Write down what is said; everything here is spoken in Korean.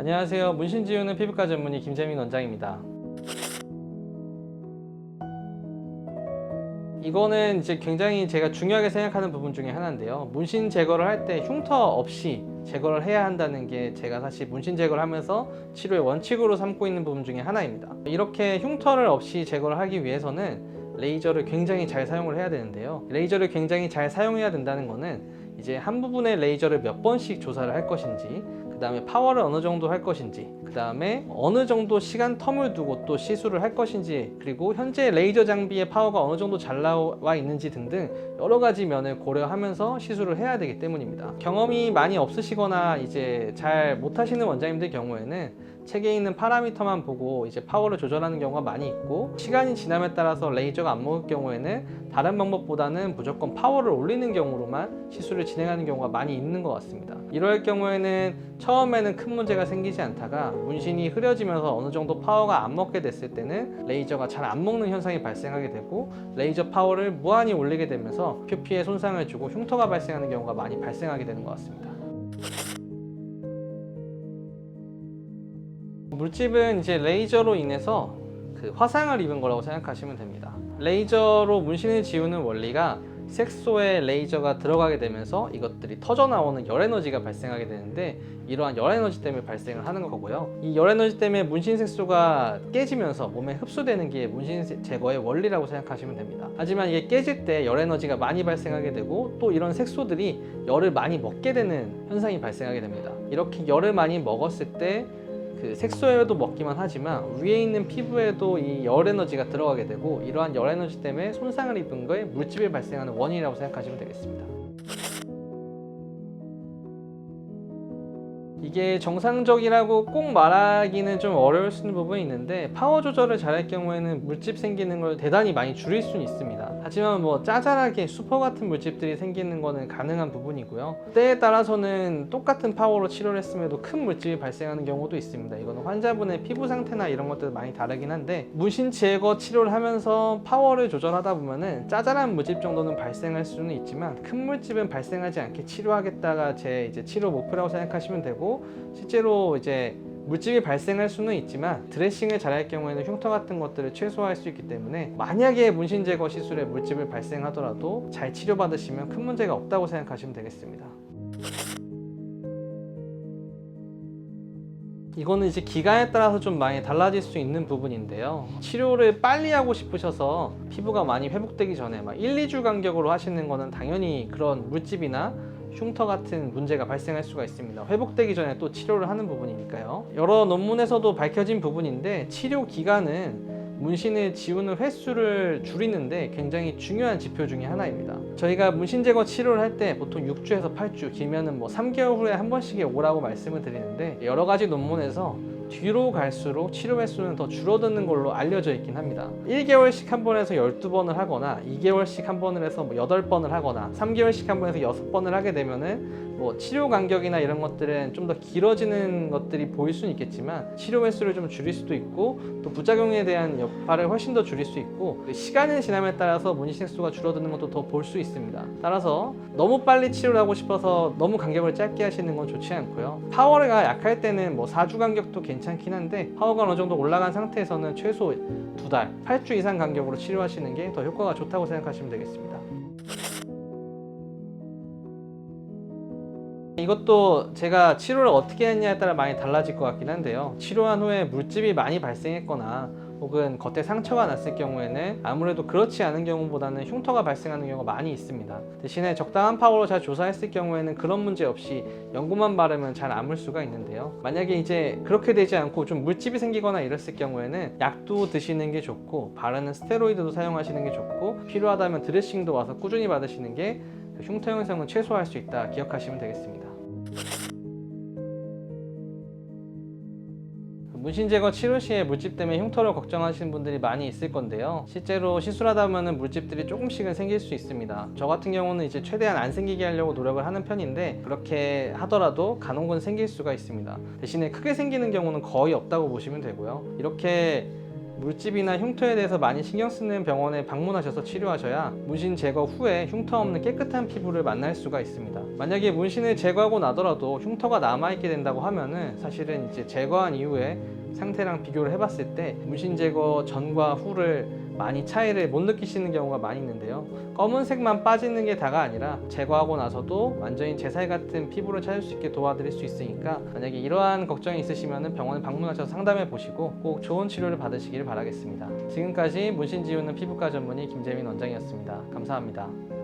안녕하세요. 문신 지우는 피부과 전문의 김재민 원장입니다. 이거는 이제 굉장히 제가 중요하게 생각하는 부분 중에 하나인데요. 문신 제거를 할 때 흉터 없이 제거를 해야 한다는 게 제가 사실 문신 제거를 하면서 치료의 원칙으로 삼고 있는 부분 중에 하나입니다. 이렇게 흉터를 없이 제거를 하기 위해서는 레이저를 굉장히 잘 사용을 해야 되는데요. 레이저를 굉장히 잘 사용해야 된다는 거는 이제 한 부분의 레이저를 몇 번씩 조사를 할 것인지 그 다음에 파워를 어느 정도 할 것인지 그 다음에 어느 정도 시간 텀을 두고 또 시술을 할 것인지 그리고 현재 레이저 장비의 파워가 어느 정도 잘 나와 있는지 등등 여러 가지 면을 고려하면서 시술을 해야 되기 때문입니다 경험이 많이 없으시거나 이제 잘 못하시는 원장님들 경우에는 책에 있는 파라미터만 보고 이제 파워를 조절하는 경우가 많이 있고 시간이 지남에 따라서 레이저가 안 먹을 경우에는 다른 방법보다는 무조건 파워를 올리는 경우로만 시술을 진행하는 경우가 많이 있는 것 같습니다. 이럴 경우에는 처음에는 큰 문제가 생기지 않다가 문신이 흐려지면서 어느 정도 파워가 안 먹게 됐을 때는 레이저가 잘 안 먹는 현상이 발생하게 되고 레이저 파워를 무한히 올리게 되면서 표피에 손상을 주고 흉터가 발생하는 경우가 많이 발생하게 되는 것 같습니다. 물집은 이제 레이저로 인해서 그 화상을 입은 거라고 생각하시면 됩니다. 레이저로 문신을 지우는 원리가 색소에 레이저가 들어가게 되면서 이것들이 터져 나오는 열 에너지가 발생하게 되는데 이러한 열 에너지 때문에 발생을 하는 거고요. 이 열 에너지 때문에 문신 색소가 깨지면서 몸에 흡수되는 게 문신 제거의 원리라고 생각하시면 됩니다. 하지만 이게 깨질 때 열 에너지가 많이 발생하게 되고 또 이런 색소들이 열을 많이 먹게 되는 현상이 발생하게 됩니다. 이렇게 열을 많이 먹었을 때 그 색소에도 먹기만 하지만 위에 있는 피부에도 이 열 에너지가 들어가게 되고 이러한 열 에너지 때문에 손상을 입은 거에 물집이 발생하는 원인이라고 생각하시면 되겠습니다. 이게 정상적이라고 꼭 말하기는 좀 어려울 수 있는 부분이 있는데 파워 조절을 잘할 경우에는 물집 생기는 걸 대단히 많이 줄일 수는 있습니다. 하지만 뭐 짜잘하게 수퍼 같은 물집들이 생기는 거는 가능한 부분이고요. 때에 따라서는 똑같은 파워로 치료를 했음에도 큰 물집이 발생하는 경우도 있습니다. 이거는 환자분의 피부 상태나 이런 것들 많이 다르긴 한데 문신 제거 치료를 하면서 파워를 조절하다 보면은 짜잘한 물집 정도는 발생할 수는 있지만 큰 물집은 발생하지 않게 치료하겠다가 제 이제 치료 목표라고 생각하시면 되고 실제로 이제 물집이 발생할 수는 있지만 드레싱을 잘할 경우에는 흉터 같은 것들을 최소화할 수 있기 때문에 만약에 문신 제거 시술에 물집을 발생하더라도 잘 치료받으시면 큰 문제가 없다고 생각하시면 되겠습니다. 이거는 이제 기간에 따라서 좀 많이 달라질 수 있는 부분인데요. 치료를 빨리 하고 싶으셔서 피부가 많이 회복되기 전에 막 1, 2주 간격으로 하시는 거는 당연히 그런 물집이나 흉터 같은 문제가 발생할 수가 있습니다. 회복되기 전에 또 치료를 하는 부분이니까요. 여러 논문에서도 밝혀진 부분인데 치료 기간은 문신을 지우는 횟수를 줄이는데 굉장히 중요한 지표 중에 하나입니다. 저희가 문신 제거 치료를 할 때 보통 6주에서 8주, 길면은 뭐 3개월 후에 한 번씩 오라고 말씀을 드리는데 여러 가지 논문에서 뒤로 갈수록 치료 횟수는 더 줄어드는 걸로 알려져 있긴 합니다. 1개월씩 한번 해서 12번을 하거나 2개월씩 한 번을 해서 뭐 8번을 하거나 3개월씩 한번 해서 6번을 하게 되면은 뭐 치료 간격이나 이런 것들은 좀 더 길어지는 것들이 보일 수는 있겠지만 치료 횟수를 좀 줄일 수도 있고 또 부작용에 대한 여파를 훨씬 더 줄일 수 있고 그 시간이 지남에 따라서 문신 횟수가 줄어드는 것도 더 볼 수 있습니다. 따라서 너무 빨리 치료를 하고 싶어서 너무 간격을 짧게 하시는 건 좋지 않고요. 파워가 약할 때는 뭐 4주 간격도 괜찮긴 한데 파워가 어느 정도 올라간 상태에서는 최소 두 달, 8주 이상 간격으로 치료하시는 게 더 효과가 좋다고 생각하시면 되겠습니다. 이것도 제가 치료를 어떻게 했냐에 따라 많이 달라질 것 같긴 한데요. 치료한 후에 물집이 많이 발생했거나 혹은 겉에 상처가 났을 경우에는 아무래도 그렇지 않은 경우보다는 흉터가 발생하는 경우가 많이 있습니다. 대신에 적당한 파워로 잘 조사했을 경우에는 그런 문제 없이 연고만 바르면 잘 아물 수가 있는데요. 만약에 이제 그렇게 되지 않고 좀 물집이 생기거나 이랬을 경우에는 약도 드시는 게 좋고 바르는 스테로이드도 사용하시는 게 좋고 필요하다면 드레싱도 와서 꾸준히 받으시는 게그 흉터 형성을 최소화할 수 있다 기억하시면 되겠습니다. 문신 제거 치료 시에 물집 때문에 흉터를 걱정하시는 분들이 많이 있을 건데요. 실제로 시술하다 보면 물집들이 조금씩은 생길 수 있습니다. 저 같은 경우는 이제 최대한 안 생기게 하려고 노력을 하는 편인데 그렇게 하더라도 간혹은 생길 수가 있습니다. 대신에 크게 생기는 경우는 거의 없다고 보시면 되고요. 이렇게 물집이나 흉터에 대해서 많이 신경 쓰는 병원에 방문하셔서 치료하셔야 문신 제거 후에 흉터 없는 깨끗한 피부를 만날 수가 있습니다. 만약에 문신을 제거하고 나더라도 흉터가 남아있게 된다고 하면은 사실은 이제 제거한 이후에 상태랑 비교를 해봤을 때 문신 제거 전과 후를 많이 차이를 못 느끼시는 경우가 많이 있는데요. 검은색만 빠지는 게 다가 아니라 제거하고 나서도 완전히 제살 같은 피부를 찾을 수 있게 도와드릴 수 있으니까 만약에 이러한 걱정이 있으시면 병원에 방문하셔서 상담해 보시고 꼭 좋은 치료를 받으시길 바라겠습니다. 지금까지 문신 지우는 피부과 전문의 김재민 원장이었습니다. 감사합니다.